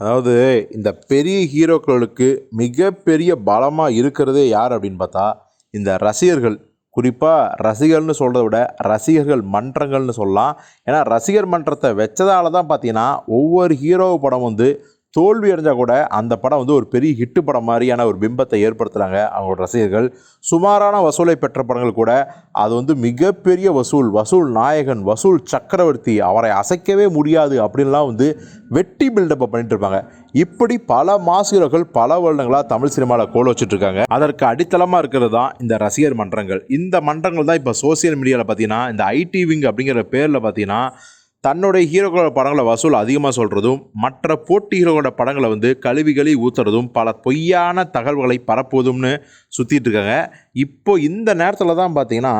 அதாவது இந்த பெரிய ஹீரோக்களுக்கு மிகப்பெரிய பலமாக இருக்கிறதே யார் அப்படின்னு பார்த்தா இந்த ரசிகர்கள். குறிப்பாக ரசிகர்னு சொல்கிறத விட ரசிகர்கள் மன்றங்கள்னு சொல்லலாம். ஏன்னா ரசிகர் மன்றத்தை வச்சதால தான் பார்த்தீங்கன்னா ஒவ்வொரு ஹீரோ படம் வந்து தோல்வி அடைஞ்சால் கூட அந்த படம் வந்து ஒரு பெரிய ஹிட்டு படம் மாதிரியான ஒரு பிம்பத்தை ஏற்படுத்துகிறாங்க அவங்களோட ரசிகர்கள். சுமாரான வசூலை பெற்ற படங்கள் கூட அது வந்து மிகப்பெரிய வசூல் வசூல் நாயகன் வசூல் சக்கரவர்த்தி அவரை அசைக்கவே முடியாது அப்படின்லாம் வந்து வெட்டி பில்டப்பை பண்ணிட்டு இருப்பாங்க. இப்படி பல மாஸ் ஹீரோக்கள் பல வருடங்களாக தமிழ் சினிமாவில் கோல வச்சுட்ருக்காங்க அதற்கு அடித்தளமாக இருக்கிறது தான் இந்த ரசிகர் மன்றங்கள். இந்த மன்றங்கள் தான் இப்போ சோசியல் மீடியாவில் பார்த்தீங்கன்னா இந்த ஐடி விங் அப்படிங்கிற பேரில் பார்த்தீங்கன்னா தன்னுடைய ஹீரோக்களோட படங்களை வசூல் அதிகமாக சொல்கிறதும் மற்ற போட்டி ஹீரோக்களோட படங்களை வந்து கழுவிகளி ஊத்துறதும் பல பொய்யான தகவல்களை பரப்புவதும்னு சுற்றிட்டு இருக்காங்க. இப்போ இந்த நேரத்தில் தான் பார்த்தீங்கன்னா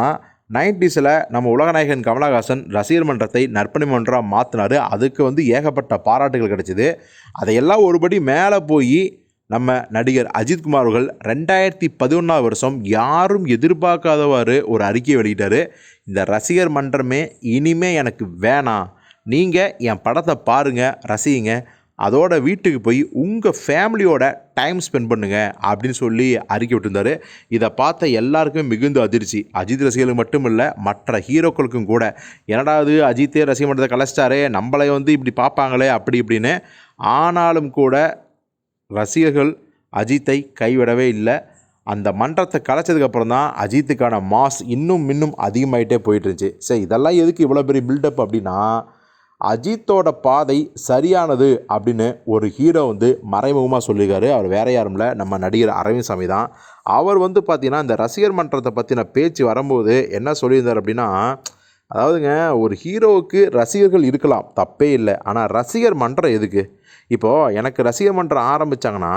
நைன்டிஸில் நம்ம உலகநாயகன் கமலஹாசன் ரசிகர் மன்றத்தை நற்பணி மன்றம் மாற்றினார் அதுக்கு வந்து ஏகப்பட்ட பாராட்டுகள் கிடைச்சிது. அதையெல்லாம் ஒருபடி மேலே போய் நம்ம நடிகர் அஜித்குமார் அவர்கள் ரெண்டாயிரத்தி பதினொன்றாவது வருஷம் யாரும் எதிர்பார்க்காதவாறு ஒரு அறிக்கை வெளியிட்டார். இந்த ரசிகர் மன்றமே இனிமே எனக்கு வேணாம். நீங்கள் என் படத்தை பாருங்கள் ரசிங்க. அதோட வீட்டுக்கு போய் உங்கள் ஃபேமிலியோட டைம் ஸ்பெண்ட் பண்ணுங்கள் அப்படின்னு சொல்லி அறிக்கை விட்டுருந்தாரு. இதை பார்த்த எல்லாருக்குமே மிகுந்த அதிர்ச்சி. அஜித் ரசிகர்களுக்கு மட்டும் இல்லை மற்ற ஹீரோக்களுக்கும் கூட. என்னடாவது அஜித்தே ரசிக மன்றத்தை கலைச்சிட்டாரே நம்மளை வந்து இப்படி பார்ப்பாங்களே அப்படி இப்படின்னு. ஆனாலும் கூட ரசிகர்கள் அஜித்தை கைவிடவே இல்லை. அந்த மன்றத்தை கலைச்சதுக்கப்புறம் தான் அஜித்துக்கான மாஸ் இன்னும் இன்னும் அதிகமாயிட்டே போயிட்டுருந்துச்சு. சரி இதெல்லாம் எதுக்கு இவ்வளோ பெரிய பில்டப் அப்படின்னா அஜித்தோட பாதை சரியானது அப்படின்னு ஒரு ஹீரோ வந்து மறைமுகமாக சொல்லியிருக்காரு. அவர் வேற யாரும் இல்லை நம்ம நடிகர் அரவிந்த் சாமி தான். அவர் வந்து பார்த்திங்கன்னா இந்த ரசிகர் மன்றத்தை பற்றின பேச்சு வரும்போது என்ன சொல்லியிருந்தார் அப்படின்னா அதாவதுங்க ஒரு ஹீரோவுக்கு ரசிகர்கள் இருக்கலாம் தப்பே இல்லை. ஆனால் ரசிகர் மன்றம் எதுக்கு? இப்போது எனக்கு ரசிகர் மன்றம் ஆரம்பித்தாங்கன்னா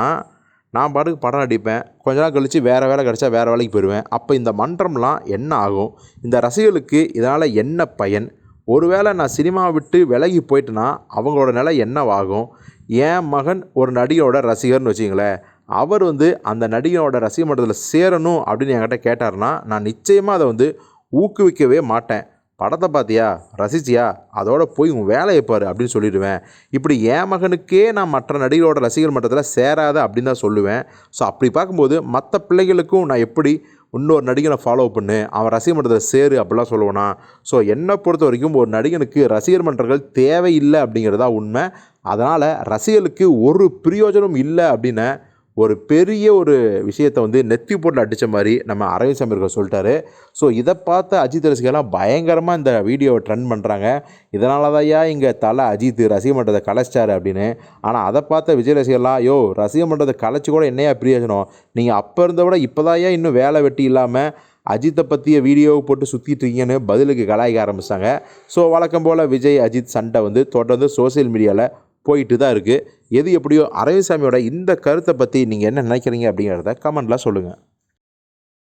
நான் பாட்டுக்கு படம் நடிப்பேன். கொஞ்ச நாள் கழித்து வேறு வேலை கிடச்சா வேறு வேலைக்கு போயிடுவேன். அப்போ இந்த மன்றம்லாம் என்ன ஆகும்? இந்த ரசிகர்களுக்கு இதனால் என்ன பயன்? ஒருவேளை நான் சினிமா விட்டு விலகி போயிட்டேன்னா அவங்களோட நிலை என்னவாகும்? என் மகன் ஒரு நடிகரோட ரசிகர்னு வச்சிங்களேன் அவர் வந்து அந்த நடிகரோட ரசிக மன்றத்தில் சேரணும் அப்படின்னு என்கிட்ட கேட்டார்னா நான் நிச்சயமாக அதை வந்து ஊக்குவிக்கவே மாட்டேன். படத்தை பார்த்தியா? ரசிச்சியா? அதோட போய் உன் வேலையை பாரு அப்படின்னு சொல்லிடுவேன். இப்படி என் மகனுக்கே நான் மற்ற நடிகரோட ரசிகர் மன்றத்தில் சேராத அப்படின்னு தான் சொல்லுவேன். ஸோ அப்படி பார்க்கும்போது மற்ற பிள்ளைகளுக்கும் நான் எப்படி இன்னொரு நடிகனை ஃபாலோ பண்ணு? அவன் ரசிகர் மன்றத்தில் சேரு அப்படிலாம் சொல்லுவேனா? ஸோ என்னை பொறுத்த வரைக்கும் ஒரு நடிகனுக்கு ரசிகர் மன்றங்கள் தேவையில்லை அப்படிங்கிறதா உண்மை. அதனால் ரசிகர்களுக்கு ஒரு பிரயோஜனம் இல்லை அப்படின்னு ஒரு பெரிய ஒரு விஷயத்தை வந்து நெத்தி போட்டு அடித்த மாதிரி நம்ம அரவிந்த் சாமி சொல்லிட்டாரு. ஸோ இதை பார்த்த அஜித் ரசிகர்லாம் பயங்கரமாக இந்த வீடியோவை ட்ரெண்ட் பண்ணுறாங்க இதனால தான்யா இங்கே தலை அஜித் ரசிக மன்றத்தை கலைச்சிட்டாரு அப்படின்னு. ஆனால் அதை பார்த்த விஜய் ரசிகர்லாம் யோ ரசிக மன்றத்தை கலைச்சி கூட என்னையா பிரியோஜனம் நீங்கள் அப்போ இருந்த விட இப்போ இன்னும் வேலை வெட்டி இல்லாமல் அஜித்தை பற்றிய வீடியோவை போட்டு சுற்றிட்டு இருக்கீங்கன்னு பதிலுக்கு கலாய்க்க ஆரம்பித்தாங்க ஸோ வழக்கம் போல் விஜய் அஜித் சண்டை வந்து தொடர்ந்து சோஷியல் மீடியாவில் போயிட்டு தான் இருக்குது எது எப்படியோ அரவிந்த் சாமியோட இந்த கருத்தை பற்றி நீங்கள் என்ன நினைக்கிறீங்க அப்படிங்கிறத கமெண்ட்டில் சொல்லுங்கள்